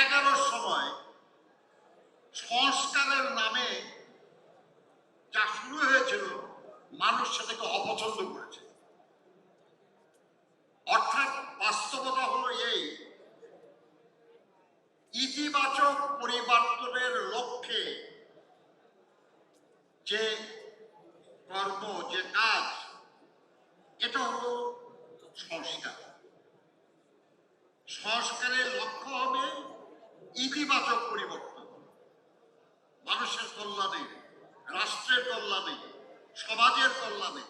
এগারোর সময় সংস্কারের নামে যা শুরু হয়েছিল, মানুষ সেটাকে অপছন্দ করেছে। অর্থাৎ বাস্তবতা হলো এই, ইতিবাচক পরিবর্তনের লক্ষ্যে যে কর্ম, যে কাজ, এটা হলো সংস্কার। সংস্কারের লক্ষ্য হবে ইতিবাচক পরিবর্তন। মানুষের কল্যাণে, রাষ্ট্রের কল্যাণে, সমাজের কল্যাণে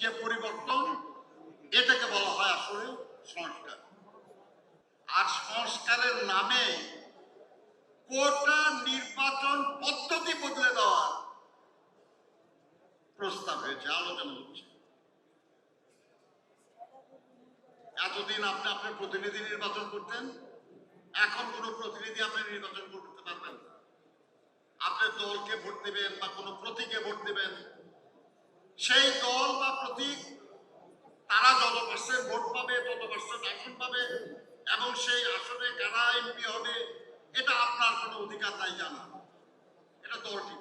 যে পরিবর্তন, এটাকে বলা হয় আসলে সংস্কার। আর সংস্কারের নামে কোটা নির্বাচন পদ্ধতি বদলে দেওয়ার প্রস্তাব হয়েছে। আলোচনা হচ্ছে। এতদিন আপনি আপনার প্রতিনিধি নির্বাচন করতেন এখন কোন প্রতিনিধি আপনি নির্বাচন করতে পারবেন না। আপনার দলকে ভোট দিবেন বা কোনো প্রতীকে ভোট দিবেন। সেই দল বা প্রতীক, তারা যত পার্সেন্ট ভোট পাবে, তত পার্সেন্ট আসন পাবে এবং সেই আসনে কারা এমপি হবে, এটা আপনার কোনো অধিকার নাই জানা। এটা দল ঠিক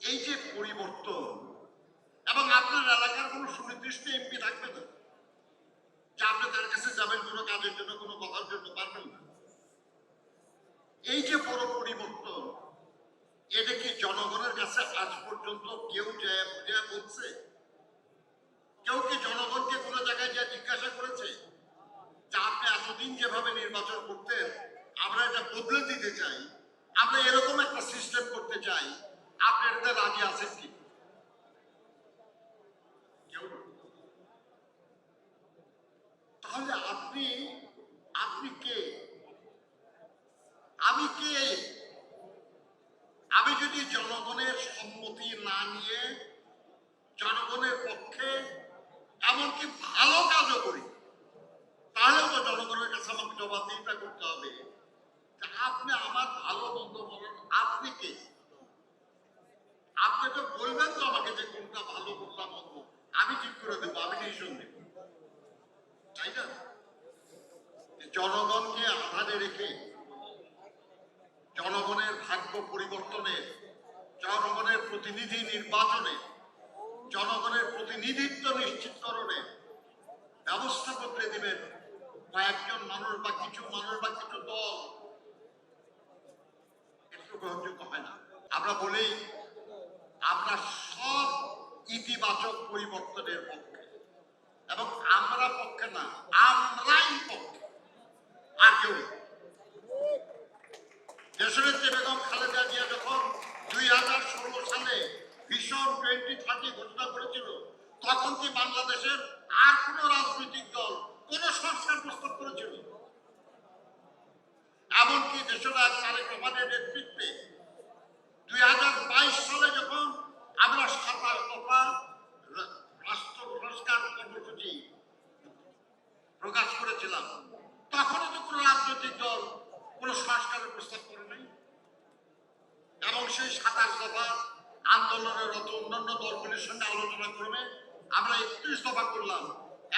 এই যে পরিবর্তন, এবং আপনার এলাকার কোনো সুনির্দিষ্ট এমপি থাকবে না যে আপনি তার কাছে যাবেন কোনো কাজের জন্য, কোনো কথার জন্য, পারবেন না। এই যে বড় পরিবর্তন, এটা কি জনগণের কাছে আজ পর্যন্ত কেউ যায় বুঝে বলছে? কেউ কি জনগণকে কোনো জায়গায় যা জিজ্ঞাসা করেছে যে আপনি এতদিন যেভাবে নির্বাচন করতেন, আমরা এটা বদলে দিতে চাই, আমরা এরকম একটা সিস্টেম করতে চাই, আপনি এটাতে রাজি আছেন কি কেউ না। তাহলে আপনি আপনি কে? আমি কে? আমি যদি জনগণের সম্মতি না নিয়ে জনগণের পক্ষে এমনকি ভালো কাজও করি, তাহলেও তো জনগণের কাছে আমাকে জবাবদিহিতা করতে হবে। আপনি আমার ভালো মন্দ বলেন, আপনি কে? আপনি তো বলবেন তো আমাকে যে কোনটা ভালো কোনটা মন্দ। আমি ঠিক করে দেবো, আমি ডিসিশন দেব তাই না? জনগণকে আধারে রেখে জনগণের ভাগ্য পরিবর্তনে, জনগণের প্রতিনিধি নির্বাচনে, জনগণের প্রতিনিধিত্ব নিশ্চিতকরণে ব্যবস্থা বদলে দিবেন কয়েকজন মানুষ বা কিছু মানুষ বা কিছু দল। একটু গ্রহণযোগ্য হয় না। আমরা বলি, আমরা সব ইতিবাচক পরিবর্তনের পক্ষে। এবং আমরা পক্ষে না, আমরাই পক্ষে। আর কেউ। দেশনেত্রী বেগম খালেদা জিয়া যখন দুই হাজার ষোলো সালে ভীষণ টোয়েন্টি থার্টি ঘোষণা করেছিল, তখন কি বাংলাদেশের আর কোন রাজনৈতিক দল কোন সংস্কার প্রস্তাব করেছিল এমনকি দেশরাজ তারেক রহমানের নেতৃত্বে দুই হাজার বাইশ সালে যখন আমরা সাতাশ দফা রা- রাষ্ট্র সংস্কার কর্মসূচি প্রকাশ করেছিলাম তখনও তো কোনো রাজনৈতিক দল কোনো সংস্কারের প্রস্তাব করে নাই। এবং সেই সাতাশ দফা আন্দোলনের রত অন্যান্য দলগুলির সঙ্গে আলোচনা করবে। আমরা একত্রিশ দফা করলাম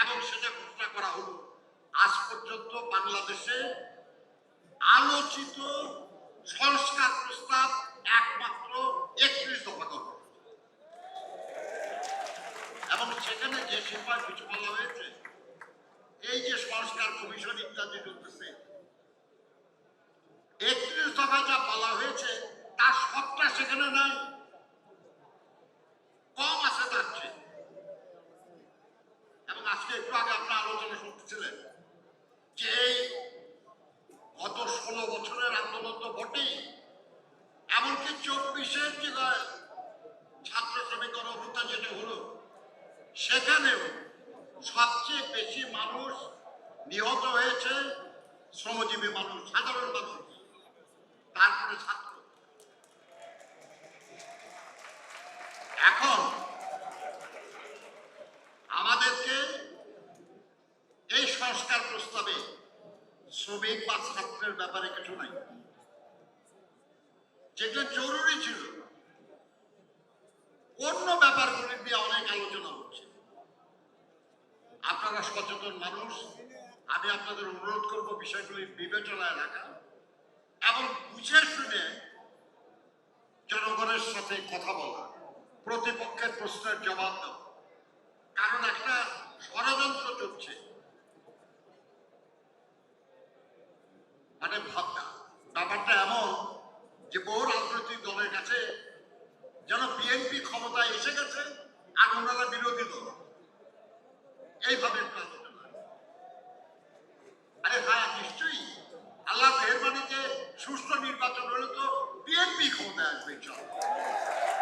এবং সেটা ঘোষণা করা হলো। আজ পর্যন্ত বাংলাদেশে আলোচিত সংস্কার প্রস্তাব একমাত্র একত্রিশ দফা করা এবং সেখানে যে সিপাহ কিছু বলা হয়েছে, এই যে সংস্কার কমিশন ইত্যাদি চলতেছে একত্রিশ দফা যা বলা হয়েছে সবটা সেখানে নাই। কম আছে তার এবং আজকে একটু আগে আপনার আলোচনা শুনতেছিলেন যে গত ষোলো বছরের আন্দোলন তো বটেই। এমনকি চব্বিশের যে ছাত্র শ্রমিক গণঅভ্যুত্থান যেটা হলো, সেখানেও সবচেয়ে বেশি মানুষ নিহত হয়েছে শ্রমজীবী মানুষ, সাধারণ মানুষ। তারপরে ছাত্র এখন আমাদেরকে এই সংস্কার প্রস্তাবে শ্রমিক বা ছাত্রের ব্যাপারে কিছু নাই। যেটা জরুরি ছিল। অন্য ব্যাপারগুলি নিয়ে অনেক আলোচনা হচ্ছে। আপনারা সচেতন মানুষ। আমি আপনাদের অনুরোধ করব বিষয়গুলি বিবেচনায় রাখা এবং বুঝে শুনে জনগণের সাথে কথা বলা, প্রতিপক্ষের প্রশ্নের জবাব দেওয়া। কারণ একটা ষড়যন্ত্র চলছে। মানে ভাবনা। ব্যাপারটা এমন যে বহু রাজনৈতিক দলের কাছে যেন বিএনপি ক্ষমতায় এসে গেছে আর ওনারা বিরোধী দল। এইভাবে